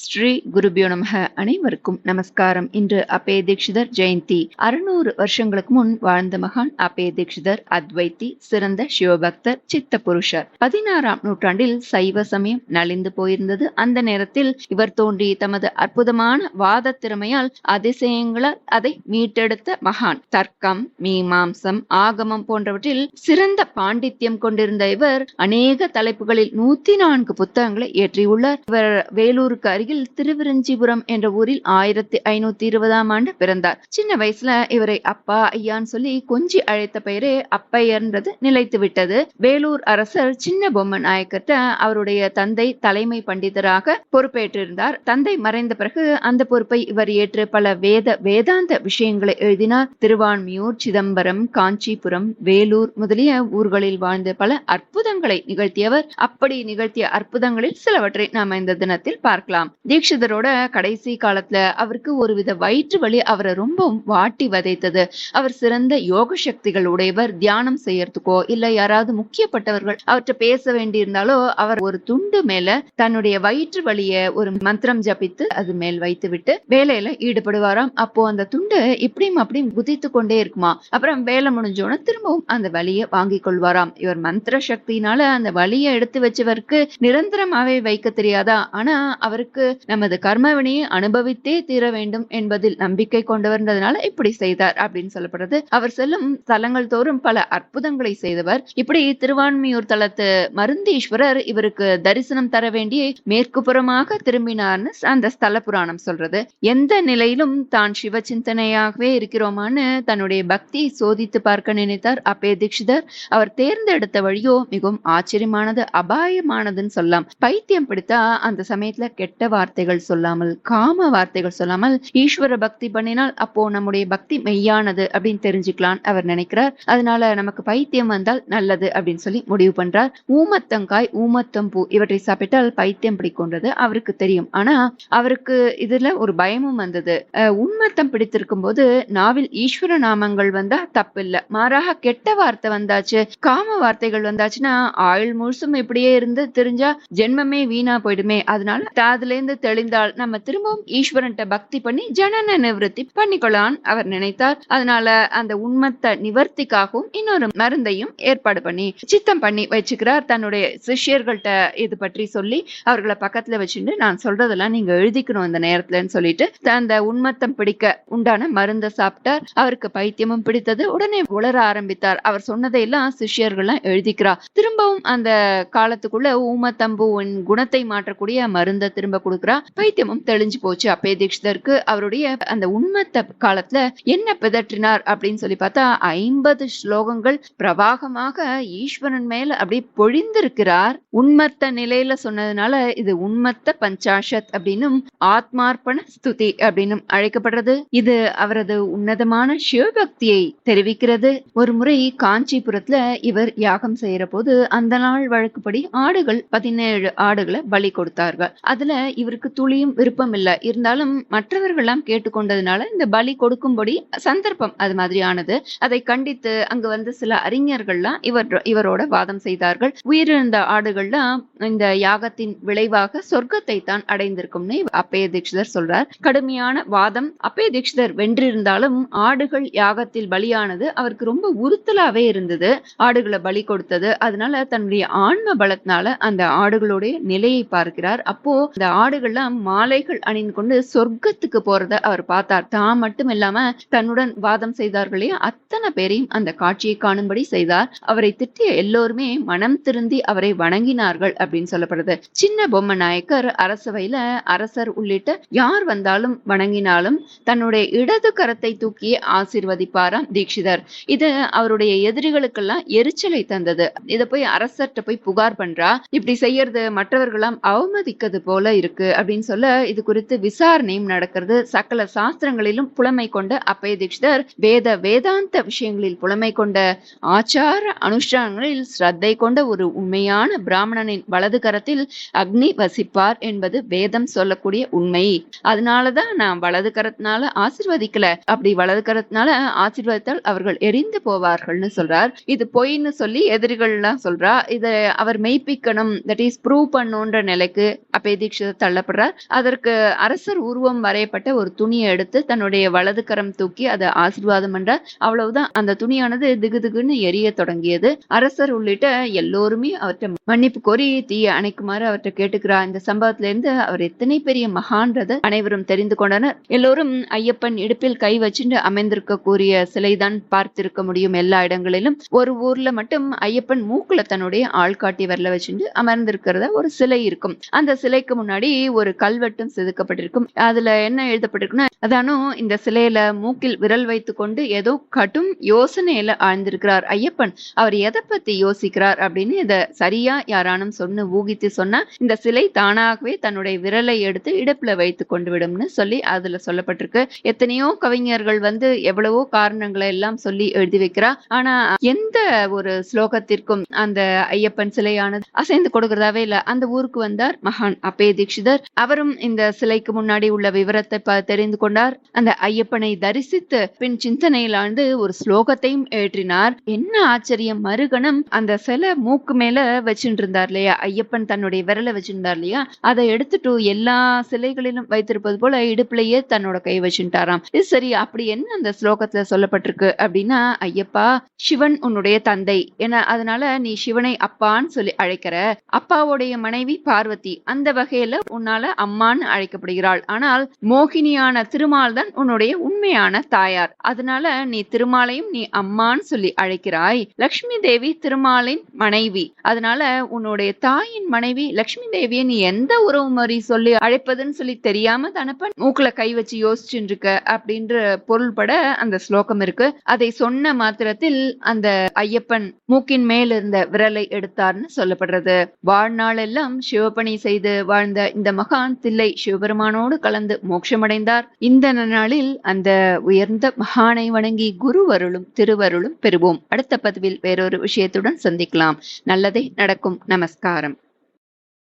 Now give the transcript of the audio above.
ஸ்ரீ குருபியோ நமக அனைவருக்கும் நமஸ்காரம். இன்று அப்பே தீட்சிதர் ஜெயந்தி. அறுநூறு வருஷங்களுக்கு முன் வாழ்ந்த மகான் அப்பே தீட்சிதர் அத்வைத்தி சிறந்த சிவபக்தர் சித்த புருஷர். பதினாறாம் நூற்றாண்டில் சைவ சமயம் நலிந்து போயிருந்தது. அந்த நேரத்தில் இவர் தோன்றி தமது அற்புதமான வாத திறமையால் அதிசயங்களால் அதை மீட்டெடுத்த மகான். தர்க்கம் மீமாம்சம் ஆகமம் போன்றவற்றில் சிறந்த பாண்டித்யம் கொண்டிருந்த இவர் அநேக தலைப்புகளில் நூத்தி நான்கு புத்தகங்களை இயற்றியுள்ளார். இவர் வேலூருக்கு அருகில் திருவிரஞ்சிபுரம் என்ற ஊரில் ஆயிரத்தி ஐநூத்தி இருபதாம் ஆண்டு பிறந்தார். சின்ன வயசுல இவரை அப்பா ஐயான்னு சொல்லி கொஞ்சி அழைத்த பெயரே அப்பையர்ன்றது நிலைத்து விட்டது வேலூர் அரசர் சின்ன பொம்மன் நாயக்கர்ட்ட அவருடைய தந்தை தலைமை பண்டிதராக பொறுப்பேற்றிருந்தார். தந்தை மறைந்த பிறகு அந்த பொறுப்பை இவர் ஏற்று பல வேத வேதாந்த விஷயங்களை எழுதினார். திருவான்மியூர் சிதம்பரம் காஞ்சிபுரம் வேலூர் முதலிய ஊர்களில் வாழ்ந்த பல அற்புதங்களை நிகழ்த்தியவர். அப்படி நிகழ்த்திய அற்புதங்களில் சிலவற்றை நாம் இந்த தினத்தில் பார்க்கலாம். தீட்சிதரோட கடைசி காலத்துல அவருக்கு ஒருவித வயிற்று வலி அவரை ரொம்பவும் வாட்டி வதைத்தது. அவர் சிறந்த யோக சக்திகள் உடையவர். தியானம் செய்யறதுக்கோ இல்ல யாராவது முக்கியப்பட்டவர்கள் அவர்கிட்ட பேச வேண்டியிருந்தாலோ அவர் ஒரு துண்டு மேல தன்னுடைய வயிற்று வலிய ஒரு மந்திரம் ஜபித்து அது மேல் வைத்து விட்டு வேலையில ஈடுபடுவாராம். அப்போ அந்த துண்டு இப்படியும் அப்படியும் குதித்து கொண்டே இருக்குமா? அப்புறம் வேலை முடிஞ்சோன்னு திரும்பவும் அந்த வலியை வாங்கி கொள்வாராம். இவர் மந்திர சக்தியினால அந்த வலியை எடுத்து வச்சவருக்கு நிரந்தரமாவே வைக்க தெரியாதா? ஆனா அவருக்கு நமது கர்மவினையை அனுபவித்தே தீர வேண்டும் என்பதில் நம்பிக்கை கொண்டவர்ன்றதுனால இப்படி செய்தார் அப்படின்னு சொல்லப்படுறது. அவர் செல்லும் தலங்கள் தோறும் பல அற்புதங்களை செய்தவர். இப்படி திருவான்மியூர் தலத்து மருந்தீஸ்வரர் இவருக்கு தரிசனம் தர வேண்டிய மேற்கு புறமாக திரும்பினார்னு அந்த ஸ்தல புராணம் சொல்றது. எந்த நிலையிலும் தான் சிவ சிந்தனையாகவே இருக்கிறோமான்னு தன்னுடைய பக்தியை சோதித்து பார்க்க நினைத்தார் அப்பே தீட்சிதர். அவர் தேர்ந்தெடுத்த வழியோ மிகவும் ஆச்சரியமானது அபாயமானதுன்னு சொல்லலாம். பைத்தியம் பிடித்தா அந்த சமயத்துல கெட்ட வார்த்தைகள் சொல்லாமல் காம வார்த்தைகள் சொல்லாமல் ஈஸ்வர பக்தி பண்ணினால் அப்போ நம்முடைய பக்தி மெய்யானது அப்படின்னு தெரிஞ்சுக்கலாம் அவர் நினைக்கிறார். அதனால நமக்கு பைத்தியம் வந்தால் நல்லது அப்படின்னு சொல்லி முடிவு பண்றார். ஊமத்தங்காய் ஊமத்தம்பூ இவற்றை சாப்பிட்டால் பைத்தியம் பிடிக்கும்ன்றது அவருக்கு தெரியும். ஆனா அவருக்கு இதுல ஒரு பயமும் வந்தது. உண்மத்தம் பிடித்திருக்கும் போது நாவில் ஈஸ்வர நாமங்கள் வந்தா தப்பு இல்ல மாறாக கெட்ட வார்த்தை வந்தாச்சு காம வார்த்தைகள் வந்தாச்சுன்னா ஆயுள் முழுசும் இப்படியே இருந்து தெரிஞ்சா ஜென்மமே வீணா போயிடுமே. அதனால அதுல இருந்து தெளிந்தால் நம்ம திரும்பவும் ஈஸ்வரன்ட்ட பக்தி பண்ணி ஜனன நிவர்த்தி பண்ணிக்கொள்ளான் அவர் நினைத்தார். அதனால அந்த உண்மத்த நிவர்த்திக்காகவும் இன்னொரு மருந்தையும் ஏற்பாடு பண்ணி சித்தம் பண்ணி வச்சுக்கிறார் தன்னுடைய சிஷியர்கள்ட்ட இது பற்றி சொல்லி அவர்களை பக்கத்துல வச்சுட்டு நான் சொல்றதெல்லாம் நீங்க எழுதிக்கணும் அந்த நேரத்துலன்னு சொல்லிட்டு அந்த உண்மத்தம் பிடிக்க உண்டான மருந்தை சாப்பிட்டார். அவருக்கு பைத்தியமும் பிடித்தது. உடனே உளர ஆரம்பித்தார். அவர் சொன்னதையெல்லாம் சிஷியர்கள்லாம் எழுதிக்கிறார் திரும்பவும் அந்த காலத்துக்குள்ள ஊமத்தம்புவின் குணத்தை மாற்றக்கூடிய மருந்தை திரும்ப கொடுக்குறா. பைத்தியமும் தெளிஞ்சு போச்சு. அப்பே தீட்சிதருக்கு அவருடைய அந்த உண்மத்த காலத்துல என்ன பிதற்றினார் அப்படின்னு சொல்லி பார்த்தா ஐம்பது ஸ்லோகங்கள் பிரவாகமாக ஈஸ்வரன் மேல அப்படி பொழிந்திருக்கிறார். உண்மத்த நிலையில சொன்னதுனால இது உண்மத்த பஞ்சாஷத் அப்படின்னும் ஆத்மார்ப்பண ஸ்துதி அப்படின்னும் அழைக்கப்படுறது. இது அவரது உன்னதமான சிவபக்தியை தெரிவிக்கிறது. ஒரு முறை காஞ்சிபுரத்துல இவர் யாகம் செய்யற போது அந்த நாள் வழக்குப்படி ஆடுகள் பதினேழு ஆடுகளை பலி கொடுத்தார்கள். அதுல இவருக்கு துளியும் விருப்பம் இல்ல. இருந்தாலும் மற்றவர்கள்லாம் கேட்டுக்கொண்டதுனால இந்த பலி கொடுக்கும்படி சந்தர்ப்பம் அது மாதிரியானது. அதை கண்டித்து அங்கு வந்து சில அறிஞர்கள்லாம் இவர் இவரோட வாதம் செய்தார்கள். உயிரிழந்த ஆடுகள்லாம் இந்த யாகத்தின் விளைவாக சொர்க்கத்தை தான் அடைந்திருக்கும்னு அப்பய தீட்சிதர் சொல்றார். கடுமையான வாதம் அப்பய தீட்சிதர் வென்றிருந்தாலும் ஆடுகள் யாகத்தில் பலியானது அவருக்கு ரொம்ப உறுத்தலாவே இருந்தது. ஆடுகளை பலி கொடுத்தது. அதனால தன்னுடைய ஆன்ம பலத்தினால அந்த ஆடுகளுடைய நிலையை பார்க்கிறார். அப்போ இந்த ஆடுகள்லாம் மாலைகள் அணிந்து கொண்டு சொர்க்கத்துக்கு போறத அவர் பார்த்தார். தான் மட்டும் இல்லாம தன்னுடன் வாதம் செய்தார்களே அத்தனை பேரையும் அந்த காட்சியை காணும்படி செய்தார். அவரை திட்டிய எல்லோருமே மனம் திருந்தி அவரை வணங்கினார்கள் அப்படின்னு சொல்லப்படுது. சின்ன பொம்மை நாயக்கர் அரசவையில அரசர் உள்ளிட்ட யார் வந்தாலும் வணங்கினாலும் தன்னுடைய இடது கரத்தை தூக்கி ஆசிர்வதிப்பாராம் தீட்சிதர். இது அவருடைய எதிரிகளுக்கெல்லாம் எரிச்சலை தந்தது. இதை போய் அரசர்கிட்ட போய் புகார் பண்றா? இப்படி செய்யறது மற்றவர்களாம் அவமதிக்கிறது போல இருக்கு. அப்படின்னு சொல்ல இது குறித்து விசாரணையும் நடக்கிறது. சகல சாஸ்திரங்களிலும் புலமை கொண்ட அப்பய தீட்சிதர் வேத வேதாந்த விஷயங்களில் புலமை கொண்ட ஆச்சார அனுஷ்டானங்களில் ஸ்ரத்தை கொண்ட ஒரு உண்மையான பிராமணனின் வலது கரத்தில் அக்னி வசிப்பார் என்பது வேதம் சொல்லக்கூடிய உண்மை. அதனாலதான் நான் வலது கரத்தினால ஆசிர்வதிக்கல. அப்படி வலது கரத்தினால ஆசிர்வதித்தால் அவர்கள் எரிந்து போவார்கள்னு சொல்றார். இது பொய்ன்னு சொல்லி எதிரிகள்லாம் சொல்றா. இத அவர் மெய்ப்பிக்கணும். தட் இஸ் ப்ரூவ் பண்ணுன்ற நிலைக்கு அப்பே தீட்சிதர் தள்ளப்படுறார் அதற்கு அரசர் உருவம் வரையப்பட்ட ஒரு துணியை எடுத்து தன்னுடைய வலது கரம் தூக்கி அதை ஆசீர்வாதம் பண்றார் அவ்வளவுதான். அந்த துணியானது திகு திகுன்னு எரிய தொடங்கியது. அரசர் உள்ளிட்ட எல்லோருமே அவர்கிட்ட மன்னிப்பு கோரி தீயை அணைக்குமாறு அவர்கிட்ட கேட்டுக்கிறார் இந்த சம்பவத்துல இருந்து அவர் எத்தனை பெரிய மகான்றத அனைவரும் தெரிந்து கொண்டனர். எல்லோரும் ஐயப்பன் இடுப்பில் கை வச்சுட்டு அமைந்திருக்க கூறிய சிலைதான் பார்த்திருக்க முடியும் எல்லா இடங்களிலும். ஒரு ஊர்ல மட்டும் ஐயப்பன் மூக்குல தன்னுடைய ஆள்காட்டி வரல வச்சுட்டு அமர்ந்திருக்கிறத ஒரு சிலை இருக்கும். அந்த சிலைக்கு முன்னாடி ஒரு கல்வெட்டும் செதுக்கப்பட்டிருக்கும். அதுல என்ன எழுதப்பட்டிருக்குன்னா அதானும் இந்த சிலையில மூக்கில் விரல் வைத்து கொண்டு ஏதோ கடும் யோசனையில ஆழ்ந்திருக்கிறார் ஐயப்பன். அவர் எதை பத்தி யோசிக்கிறார்? அப்படின்னு இத சரியா யாரானும் சொன்னு ஊகித்து சொன்னா இந்த சிலை தானாகவே தன்னுடைய விரலை எடுத்து இடுப்புல வைத்து கொண்டு விடும்னு சொல்லி அதுல சொல்லப்பட்டிருக்கு. எத்தனையோ கவிஞர்கள் வந்து எவ்வளவோ காரணங்களை எல்லாம் சொல்லி எழுதி வைக்கிறா. ஆனா எந்த ஒரு ஸ்லோகத்திற்கும் அந்த ஐயப்பன் சிலையானது அசைந்து கொடுக்கிறதாவே இல்ல. அந்த ஊருக்கு வந்தார் மகான் அப்பே தீட்சிதர் அவரும் இந்த சிலைக்கு முன்னாடி உள்ள விவரத்தை தெரிந்து கொண்டார். அந்த ஐயப்பனை தரிசித்து பின் சிந்தனையில் ஆழ்ந்து ஒரு ஸ்லோகத்தையும் ஏற்றினார். என்ன ஆச்சரியம் மறுகணம். அந்த சிலை மூக்கு மேல வச்சுட்டு இருந்தார் இல்லையா? ஐயப்பன் தன்னுடைய விரலை வச்சிருந்தார் இல்லையா? அதை எடுத்துட்டு எல்லா சிலைகளிலும் வைத்திருப்பது போல இடுப்புலயே தன்னோட கை வச்சுட்டாராம். இது சரி அப்படி என்ன அந்த ஸ்லோகத்துல சொல்லப்பட்டிருக்கு அப்படின்னா ஐயப்பா சிவன் உன்னுடைய தந்தை. என அதனால நீ சிவனை அப்பான்னு சொல்லி அழைக்கிற. அப்பாவுடைய மனைவி பார்வதி. அந்த வகையில உன்னால அம்மான்னு அழைக்கப்படுகிறாள். ஆனால் மோகினியான திருமால் தான் உன்னுடைய உண்மையான தாயார். அதனால நீ திருமாலையும் நீ அம்மான்னு சொல்லி அழைக்கிறாய். லக்ஷ்மி தேவி திருமாலின் மனைவி. அதனால உன்னுடைய தாயின் மனைவி லக்ஷ்மி தேவியை நீ எந்த உறவு முறை சொல்லி அழைப்பதுன்னு சொல்லி தெரியாம தானப்ப மூக்குல கை வச்சு யோசிச்சுட்டு இருக்க அப்படின்ற பொருள்பட அந்த ஸ்லோகம் இருக்கு. அதை சொன்ன மாத்திரத்தில் அந்த ஐயப்பன் மூக்கின் மேல் இருந்த விரலை எடுத்தார்னு சொல்லப்படுறது. வாழ்நாள் எல்லாம் சிவபணி செய்து வாழ்ந்த இந்த மகான் தில்லை சிவபெருமானோடு கலந்து மோட்சமடைந்தார். இந்த நாளில் அந்த உயர்ந்த மகானை வணங்கி குருவருளும் திருவருளும் பெறுவோம். அடுத்த பதிவில் வேறொரு விஷயத்துடன் சந்திக்கலாம். நல்லதே நடக்கும். நமஸ்காரம்.